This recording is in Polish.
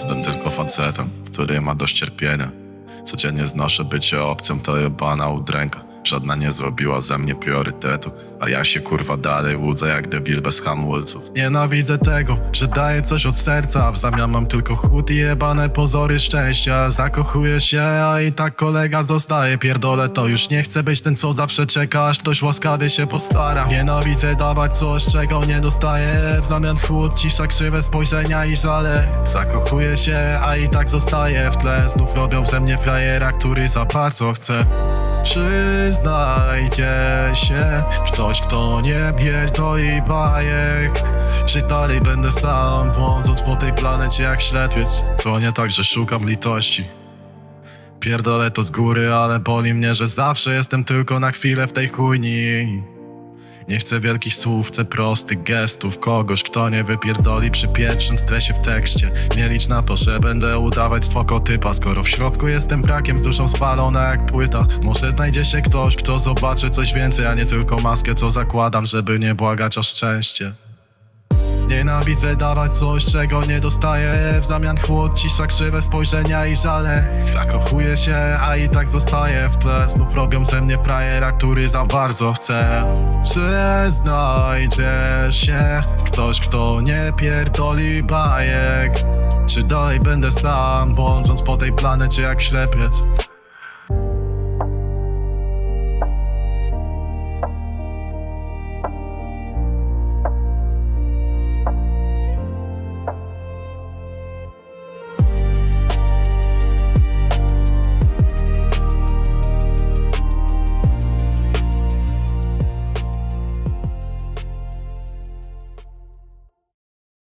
Jestem tylko facetem, który ma dość cierpienia. Codziennie znoszę bycie obcym, to jebana udręka. Żadna nie zrobiła ze mnie priorytetu, a ja się kurwa dalej łudzę jak debil bez hamulców. Nienawidzę tego, że daję coś od serca, a w zamian mam tylko chłód i jebane pozory szczęścia. Zakochuję się, a i tak kolega zostaje. Pierdolę to już nie chcę być ten, co zawsze czeka, aż ktoś łaskawie się postara. Nienawidzę dawać coś, czego nie dostaję. W zamian chłód, cisza, krzywe spojrzenia i żale. Zakochuję się, a i tak zostaję w tle. Znów robią ze mnie frajera, który za bardzo chce. Przyznajcie się, ktoś kto nie pierdoli bajek. Czy dalej będę sam, błądząc po tej planecie jak ślepiec. To nie tak, że szukam litości. Pierdolę to z góry, ale boli mnie, że zawsze jestem tylko na chwilę w tej chujni nie chcę wielkich słów, chcę prostych gestów Kogoś, kto nie wypierdoli przy pierwszym stresie w tekście. Nie licz na to, że będę udawać typa. Skoro w środku jestem brakiem, z duszą spalona jak płyta. Może znajdzie się ktoś, kto zobaczy coś więcej A nie tylko maskę, co zakładam, żeby nie błagać o szczęście Nienawidzę dawać coś, czego nie dostaję. W zamian chłód, cisza, krzywe spojrzenia i żale. Zakochuję się, a i tak zostaję w tle. Znów robią ze mnie frajera, który za bardzo chce Czy znajdzie się ktoś, kto nie pierdoli bajek. Czy dalej będę sam, błądząc po tej planecie jak ślepiec